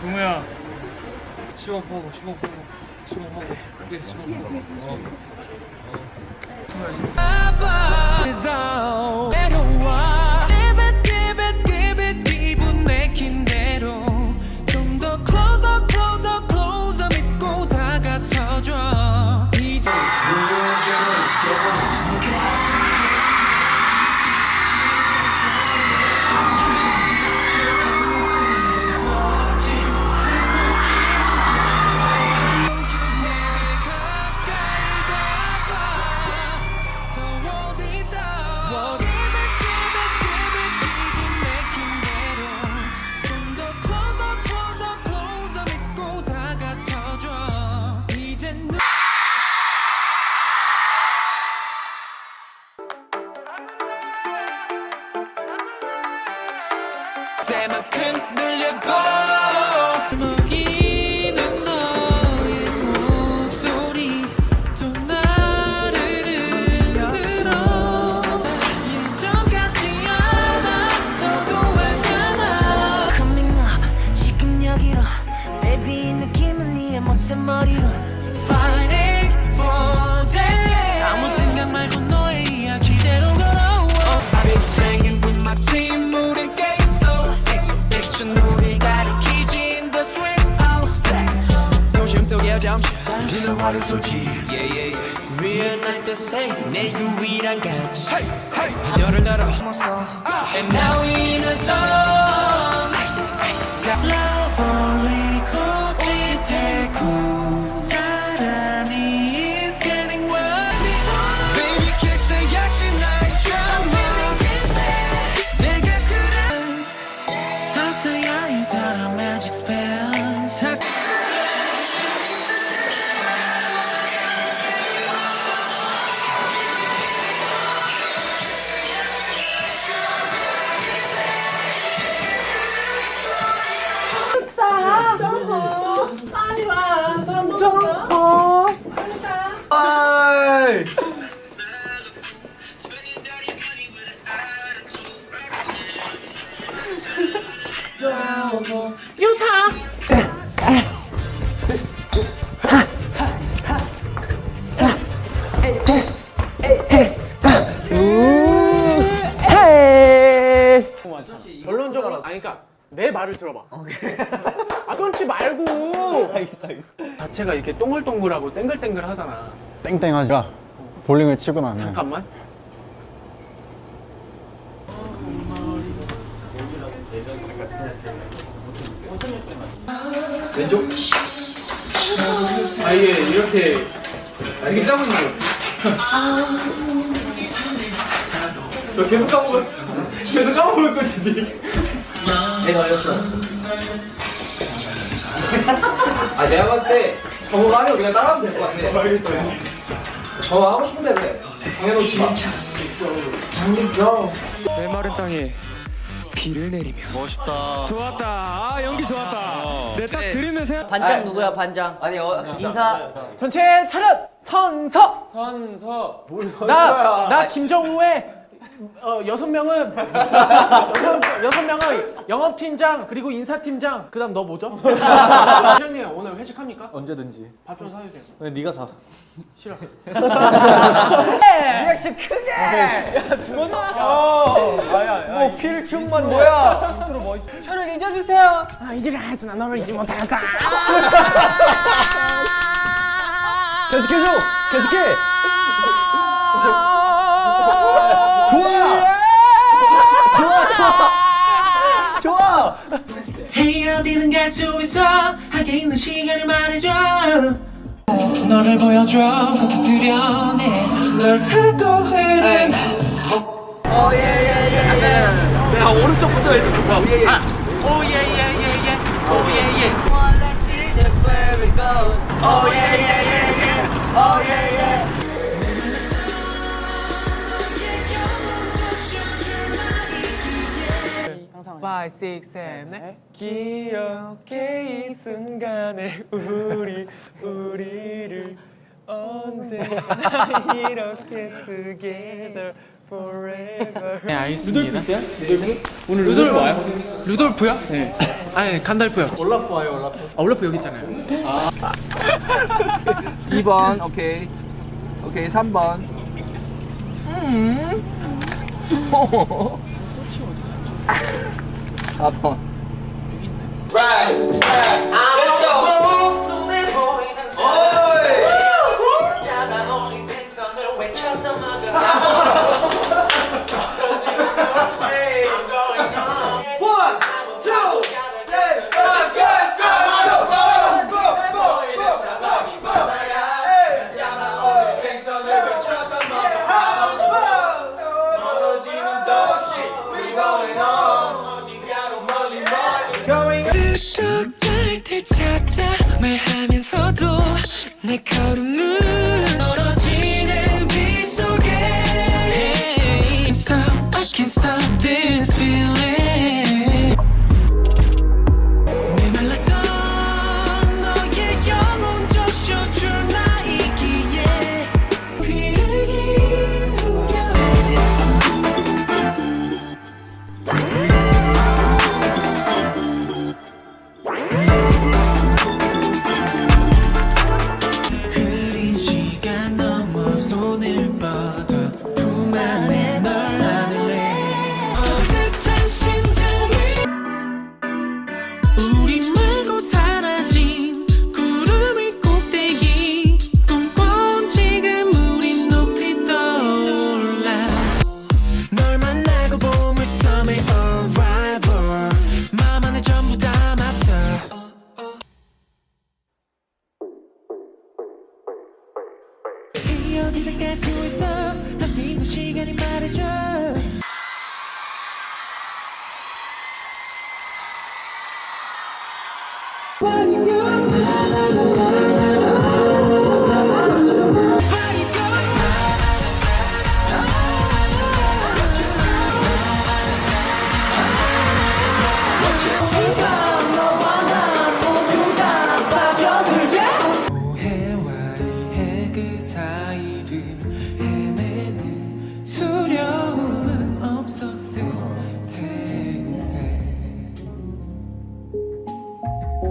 동우야. 씹어보고 씹어보고 씹어보고 크게 씹어보고 어. 외 잠시는 화를 쏘지 Yeah yeah yeah We're not the same 내 유일한 가치 hey, hey. 너를 날아 And now we in a song ice, ice. Love only 결론적으로 아니 그러니까 내 말을 들어봐. 아 끊지 말고. 알겠어 알겠어. 자체가 이렇게 동글동글하고 땡글땡글 하잖아. 땡땡하지가 볼링을 치고 나면 잠깐만. 아예 이렇게 되게 짜고 있는 거너 계속 까먹을 계속 까먹을 거지 내가 알렸어. 아 내가 봤을 때 저거 하면 우리가 따라하면 될 것 같아. 알겠어 저거 하고 싶은 대로 해 당해놓지 마. 메마른 땅에 비를 내리며. 멋있다. 좋았다. 아 연기 좋았다. 내딱 들으면서 반장 누구야 반장? 아니 어, 인사. 전체 차렷! 선서. 선서. 나나 김정우의 어, 여섯 명은 여섯, 여섯 명은 영업팀장 그리고 인사팀장. 그다음 너 뭐죠? 회장님 오늘 회식합니까? 언제든지. 밥 좀 사주세요. 근데 네가 사. 싫어. 뭐 필충만 뭐야? 저를 잊어주세요 아 해서 난 너를 잊지 못할까? 계속해줘. 계속해. 좋아. 좋아 좋아. 좋아. Hey 어디든 갈 수 있어 하게 있는 시간을 말해줘 너를 보여줘 거기들여내 널 타고 흐른 내가 오른쪽부터 왼쪽부터 오예 예 예 예 오 예예 Five, six, seven, eight. 기억해 이 순간에 우리 우리를 언제나 이렇게 together. 네 알겠습니다. 루돌프야? 루돌프? 오늘 루돌프 와요? 루돌프요? 네. 아니 간달프요. 올라프 와요 올라프. 아 올라프 여기 있잖아요. 2번 오케이 오케이 3번 음 4번 Right Let's go 갈 찾아 말하면서도 내 걸음 어디든 갈 수 있어 한 빈도 시간이 말해줘 사이를 헤매는 두려움은 없었을 텐데.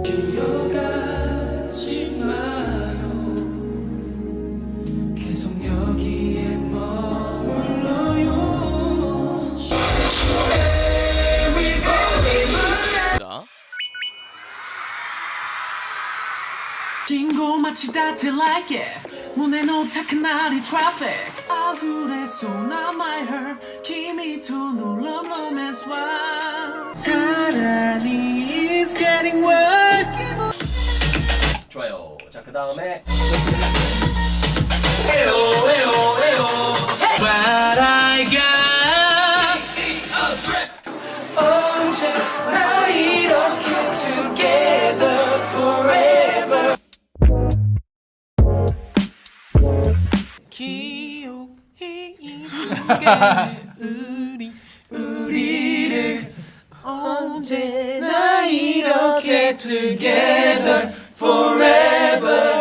기억하지 마요. 계속 여기에 머물러요. 신고 마치 다 till like it 문에 놓탁한 날이 traffic 억울해서 나 my hurt 힘이 더 놀라 romance 와 사랑이 is getting worse 좋아요. 자, 그 다음에 What I got 우리 우리를 언제나 이렇게 together forever